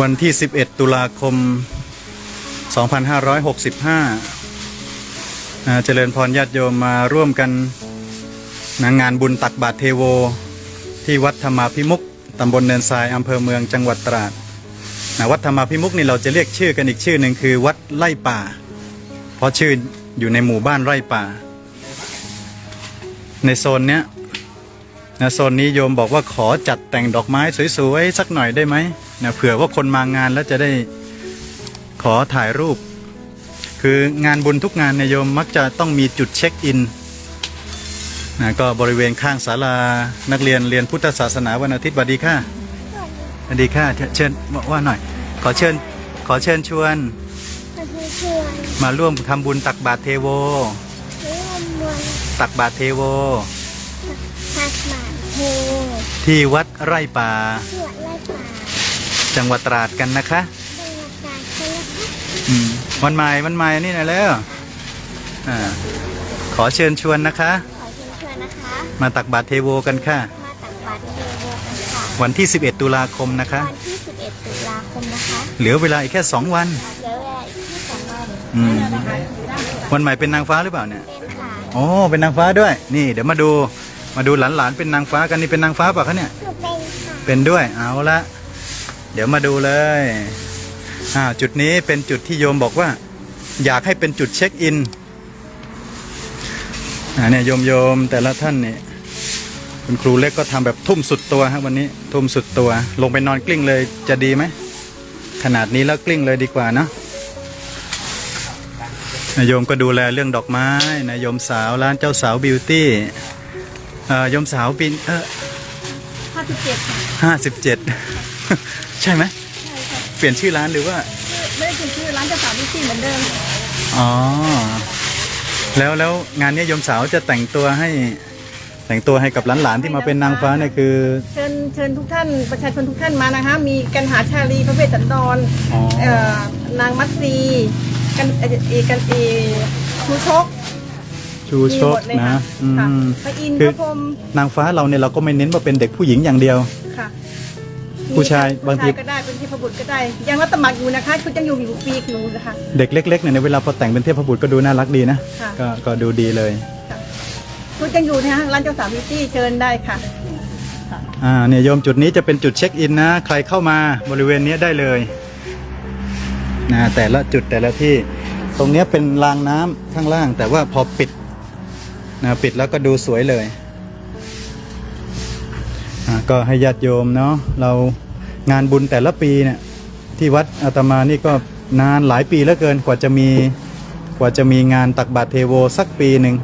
วันที่ 11 ตุลาคม 2565 เจริญพรญาติโยมมาร่วมกันนะงานบุญตักบาตรเทโว ที่วัดธรรมาพิมุกตำบลเนินทรายอำเภอเมืองจังหวัดตราดวัดธรรมาพิมุกนี่เราจะเรียกชื่อกันอีกชื่อหนึ่งคือวัดไร่ป่า เพราะชื่ออยู่ในหมู่บ้านไร่ป่า ในโซนเนี้ย นะโซนนี้โยมบอกว่าขอจัดแต่งดอกไม้สวยๆสักหน่อยได้ไหมนะเผื่อว่าคนมางานแล้วจะได้ขอถ่ายรูป คืองานบุญทุกงานเนี่ยโยมมักจะต้องมีจุดเช็คอินนะก็บริเวณข้างศาลานักเรียนเรียนพุทธศาสนาวันอาทิตย์สวัสดีค่ะสวัสดีค่ะเชิญว่าหน่อย ขอเชิญขอเชิญชวนประเทศชวนมาร่วมทำบุญตักบาตรเทโวเรื่องมวลตักบาตรเทโวทักหมาน เทที่วัดไร่ป่า ที่วัดไร่ป่าจังหวัดตราดกันนะคะจังหวัดตราดใช่ไหมคะอืมวันใหม่วันใหม่นี่นะแล้วอ่าขอเชิญชวนนะคะ ขอเชิญชวนนะคะ มาตักบาตรเทโวกันค่ะ มาตักบาตรเทโวกันค่ะวันที่ 11 ตุลาคมนะคะ วันที่ 11 ตุลาคมนะคะเหลือเวลาอีกแค่ 2 วันเหลือเวลาอีกแค่สองวันอืมวันใหม่เป็นนางฟ้าหรือเปล่าเนี่ย เป็นค่ะ โอ้ เป็นนางฟ้าด้วย นี่เดี๋ยวมาดู มาดูหลานๆเป็นนางฟ้ากันนี่เป็นนางฟ้าเปล่ะคะเนี่ย หนูเป็นค่ะเป็นด้วยเอาละเดี๋ยวมาดูเลยอ่าจุดนี้เป็นจุดที่โยมบอกว่า อยากให้เป็นจุดเช็คอินอ่าเนี่ยโยมโยมแต่ละท่านเนี่ยคุณครูเล็กก็ทำแบบทุ่มสุดตัวครับวันนี้ทุ่มสุดตัว ลงไปนอนกลิ้งเลยจะดีไหมขนาดนี้แล้วกลิ้งเลยดีกว่าเนอะนายโยมก็ดูแลเรื่องดอกไม้นายโยมสาวร้านเจ้าสาวบิวตี้เอ่อโยมสาวปีนเออ57ค่ะห้าสิบเจ็ดใช่ไหมใช่ค่ะเปลี่ยนชื่อร้านหรือว่า ไม่ได้กินชื่อร้านเจ้าสาวดิซี่เหมือนเดิมอ๋อ แล้วแล้วงานนี้โยมสาวจะแต่งตัวให้ แต่งตัวให้กับหลานๆที่มาเป็นนางฟ้าเนี่ยคือ เชิญเชิญทุกท่านประชาชนทุกท่านมานะคะ มีกันหาชาลีพระเวสสันดรอ๋อ เอ่อนางมัตซีกันเอเอกันเอชูชก ชูมีชหกมดเลยนะค่ะอืค่ะมพระอินทร์คืพอระพรหมนางฟ้าเราเนี่ยเราก็ไม่เน้นว่าเป็นเด็กผู้หญิงอย่างเดียว ค่ะผู้ชายมีบางที ผู้ชก็ได้เป็นเทพบุตรก็ได้ ยังรับสมัครอยู่นะคะคุณยังอยู่อยู่ปีกหนูนะคะ เด็กเล็กๆเนี่ยในเวลาพอแต่งเป็นเทพบุตรก็ดูน่ารักดีนะค่ะ ก็ก็ดูดีเลย คุณยังอยู่นะคะร้านเจ้าสาวดิซี่เชิญได้ค่ะ อ่าเนี่ยโยมจุดนี้จะเป็นจุดเช็คอินนะ ใครเข้ามาบริเวณเนี้ยได้เลยนะแต่ละจุดแต่ละที่ ตรงเนี้ยเป็นรางน้ำข้างล่าง แต่ว่าพอปิด นะปิดแล้วก็ดูสวยเลยก็ให้ญาติโยมเนาะเรางานบุญแต่ละปีเนี่ยที่วัดอาตมานี่ก็นานหลายปีแล้วเกินกว่าจะมีกว่าจะมีงานตักบาตรเทโวสักปีหนึ่ง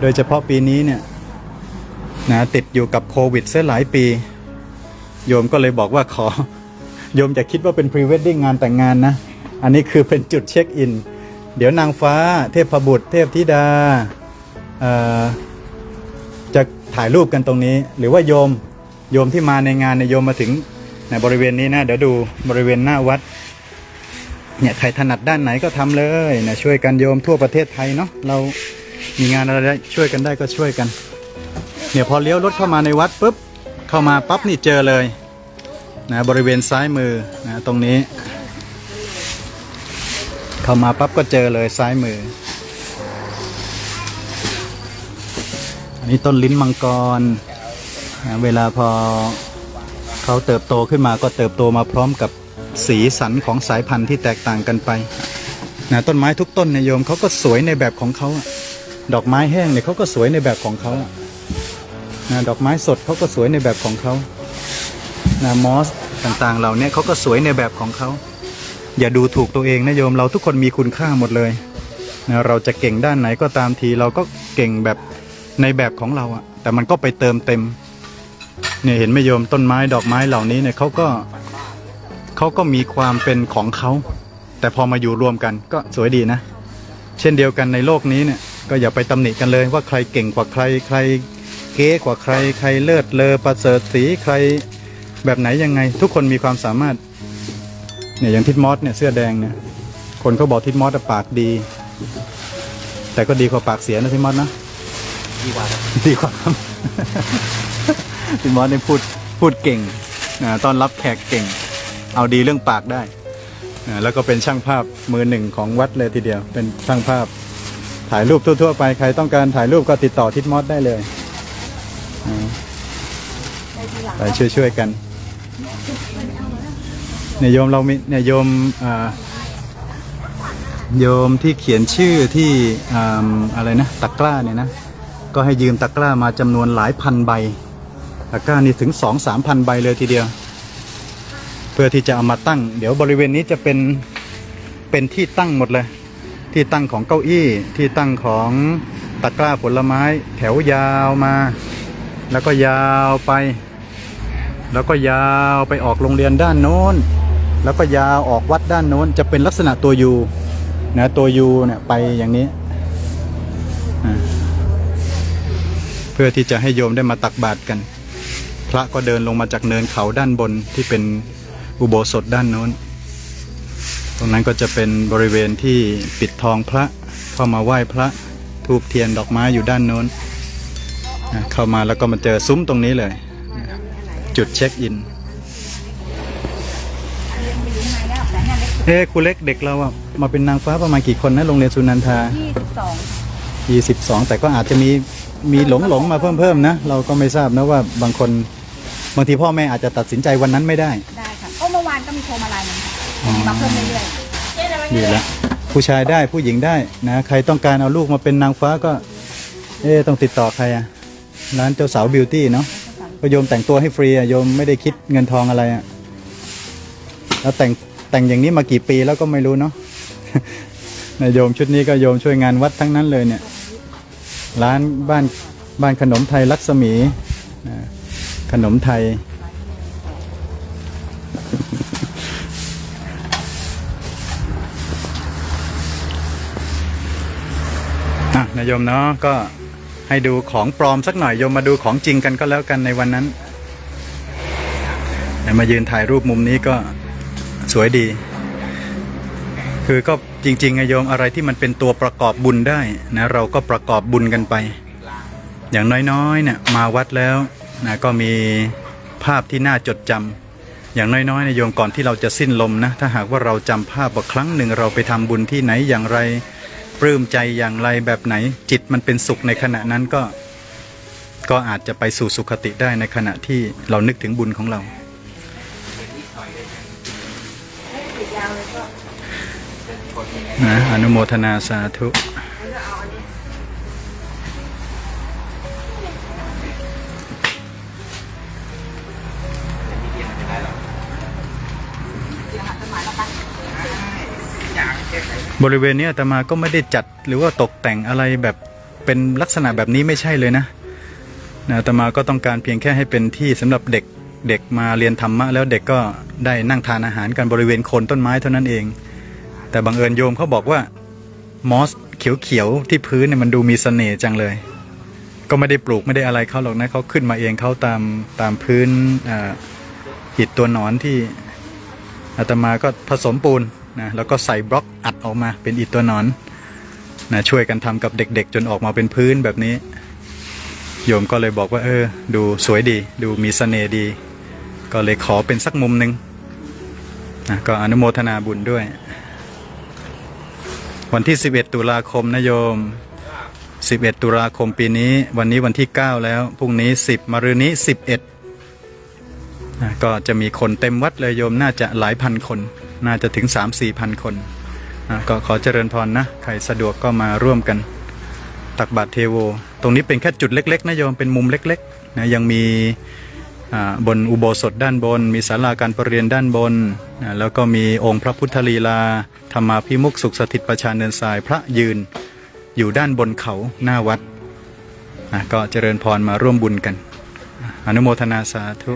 โดยเฉพาะปีนี้เนี่ยนะติดอยู่กับโควิดเสียหลายปี โยมก็เลยบอกว่าขอ โยมจะคิดว่าเป็นพรีเวดดิ้งงานแต่งงานนะ อันนี้คือเป็นจุดเช็คอิน เดี๋ยวนางฟ้าเทพบุตร เทพธิดา จะถ่ายรูปกันตรงนี้ หรือว่าโยมโยมที่มาในงานเนี่ยโยมมาถึงในบริเวณนี้นะเดี๋ยวดูบริเวณหน้าวัดเนี่ยใครถนัดด้านไหนก็ทำเลยนะช่วยกันโยมทั่วประเทศไทยเนาะเรามีงานอะไรได้ช่วยกันได้ก็ช่วยกัน เนี่ยพอเลี้ยวรถเข้ามาในวัดปุ๊บเข้ามาปั๊บนี่เจอเลยนะบริเวณซ้ายมือนะตรงนี้ เข้ามาปั๊บก็เจอเลยซ้ายมือ อันนี้ต้นลิ้นมังกรนะเวลาพอเขาเติบโตขึ้นมาก็เติบโตมาพร้อมกับสีสันของสายพันธุ์ที่แตกต่างกันไปนะต้นไม้ทุกต้นเนี่ยโยมเขาก็สวยในแบบของเขาดอกไม้แห้งเนี่ยเขาก็สวยในแบบของเขานะดอกไม้สดเขาก็สวยในแบบของเขานะมอสต่างๆเหล่านี้เขาก็สวยในแบบของเขา อย่าดูถูกตัวเองนะโยมเราทุกคนมีคุณค่าหมดเลยนะเราจะเก่งด้านไหนก็ตามทีเราก็เก่งแบบ ในแบบของเราอะแต่มันก็ไปเติมเต็มเนี่ยเห็นไหมโยมต้นไม้ดอกไม้เหล่านี้เนี่ยเขาก็เขาก็มีความเป็นของเขาแต่พอมาอยู่รวมกันก็สวยดีนะ เช่นเดียวกันในโลกนี้เนี่ยก็อย่าไปตำหนิกันเลยว่าใครเก่งกว่าใครใครเก๊กว่าใครใครเลิศเลอประเสริฐสีใครแบบไหนยังไง ทุกคนมีความสามารถเนี่ยอย่างทิดมอสเนี่ยเสื้อแดงเนี่ยคนเขาบอกทิดมอสปากดี แต่ก็ดีกว่าปากเสียนะทิดมอสนะ ดีกว่าครับดีกว่าครับทิดมอสเนี่ยพูดพูดเก่งอ่าต้อนรับแขกเก่ง เอาดีเรื่องปากได้อ่าแล้วก็เป็นช่างภาพมือหนึ่งของวัดเลยทีเดียว เป็นช่างภาพถ่ายรูปทั่วๆไปใครต้องการถ่ายรูปก็ติดต่อทิดมอสได้เลยอ่าไปช่วยๆกันเนี่ยโยมเรามีเนี่ยโยมอ่าโยมที่เขียนชื่อที่อ่าอะไรนะตะกร้าเนี่ยนะ ก็ให้ยืมตะกร้ามาจำนวนหลายพันใบ ตะกร้านี่ถึงสองสามพันใบเลยทีเดียว เพื่อที่จะเอามาตั้ง เดี๋ยวบริเวณนี้จะเป็นเป็นที่ตั้งหมดเลย ที่ตั้งของเก้าอี้ที่ตั้งของตะกร้าผลไม้ แถวยาวมา แล้วก็ยาวไป แล้วก็ยาวไปออกโรงเรียนด้านโน้น แล้วก็ยาวออกวัดด้านโน้นจะเป็นลักษณะตัวยูนะตัวยูเนี่ยไปอย่างนี้ เพื่อที่จะให้โยมได้มาตักบาตรกัน พระก็เดินลงมาจากเนินเขาด้านบนที่เป็นอุโบสถด้านโน้น ตรงนั้นก็จะเป็นบริเวณที่ปิดทองพระเข้ามาไหว้พระทูบเทียนดอกไม้อยู่ด้านโน้นอะเข้ามาแล้วก็มาเจอซุ้มตรงนี้เลย จุดเช็คอิน เอ้ครูเล็กเด็กเราอะมาเป็นนางฟ้าประมาณกี่คนนะโรงเรียนสุนันทายี่สิบสอง22 แต่ก็อาจจะมี มีหลงหลงๆมาเพิ่มเพิ่มๆนะ เราก็ไม่ทราบนะว่าบางคนบางทีพ่อแม่อาจจะตัดสินใจวันนั้นไม่ได้ ได้ค่ะโอ้เมื่อวานก็มีโทรมาไลน์หนึงค่ะอ๋อมีมาเพิ่มเรื่อยอยู่แล้วผู้ชายได้ผู้หญิงได้นะใครต้องการเอาลูกมาเป็นนางฟ้าก็ เอ๊ะต้องติดต่อใครอะร้านเจ้าสาวบิวตี้เนาะก็โยมแต่งตัวให้ฟรีอะโยมไม่ได้คิดเงินทองอะไรอะแล้วแต่งแต่งอย่างนี้มากี่ปีแล้วก็ไม่รู้เนาะนายโยมชุดนี้ก็โยมช่วยงานวัดทั้งนั้นเลยเนี่ย ร้านบ้านบ้านขนมไทยลักษมีขนมไทย อะนายโยมเนาะก็ให้ดูของปลอมสักหน่อยโยมมาดูของจริงกันก็แล้วกันในวันนั้นมายืนถ่ายรูปมุมนี้ก็สวยดี คือก็ จริงๆไงโยมอะไรที่มันเป็นตัวประกอบบุญได้นะเราก็ประกอบบุญกันไป อย่างน้อยๆเนี่ยมาวัดแล้วนะก็มีภาพที่น่าจดจำอย่างน้อยๆเนยโยมก่อนที่เราจะสิ้นลมนะถ้าหากว่าเราจำภาพว่าครั้งหนึ่งเราไปทำบุญที่ไหนอย่างไรปลื้มใจอย่างไรแบบไหนจิตมันเป็นสุขในขณะนั้นก็ ก็อาจจะไปสู่สุขติได้ในขณะที่เรานึกถึงบุญของเรา นะอนุโมทนาสาธุบริเวณนี้อาตมาก็ไม่ได้จัดหรือว่าตกแต่งอะไรแบบเป็นลักษณะแบบนี้ไม่ใช่เลยนะนะอาตมาก็ต้องการเพียงแค่ให้เป็นที่สำหรับเด็กเด็กมาเรียนธรรมะแล้วเด็กก็ได้นั่งทานอาหารกันบริเวณโคนต้นไม้เท่านั้นเอง แต่บังเอิญโยมเขาบอกว่ามอสเขียวๆที่พื้นเนี่ยมันดูมีเสน่ห์จังเลย ก็ไม่ได้ปลูกไม่ได้อะไรเขาหรอกนะเขาขึ้นมาเองเขาตามตามพื้นอ่าอิฐตัวหนอนที่อาตมาก็ผสมปูนนะแล้วก็ใส่บล็อกอัดออกมาเป็นอิฐตัวหนอนนะช่วยกันทำกับเด็กๆ จนออกมาเป็นพื้นแบบนี้ โยมก็เลยบอกว่า เออ ดูสวยดี ดูมีเสน่ห์ดี ก็เลยขอเป็นสักมุมหนึ่งนะก็อนุโมทนาบุญด้วย วันที่ 11 ตุลาคมนะโยม 11 ตุลาคมปีนี้ วันนี้วันที่ 9 แล้ว พรุ่งนี้ 10มะรืนนี้ 11นะก็จะมีคนเต็มวัดเลยโยมน่าจะหลายพันคน น่าจะถึง 3-4พันคนนะก็ขอเจริญพรนะ ใครสะดวกก็มาร่วมกัน ตักบาตรเทโว ตรงนี้เป็นแค่จุดเล็ก ๆนะโยมเป็นมุมเล็กๆนะยังมีอ่าบนอุโบสถด้านบน มีศาลาการประเรียนด้านบน นะแล้วก็มีองค์พระพุทธลีลา ธรรมาพิมุกสุขสถิตประชาเนินทรายพระยืนอยู่ด้านบนเขาหน้าวัดนะก็เจริญพรมาร่วมบุญกัน อนุโมทนาสาธุ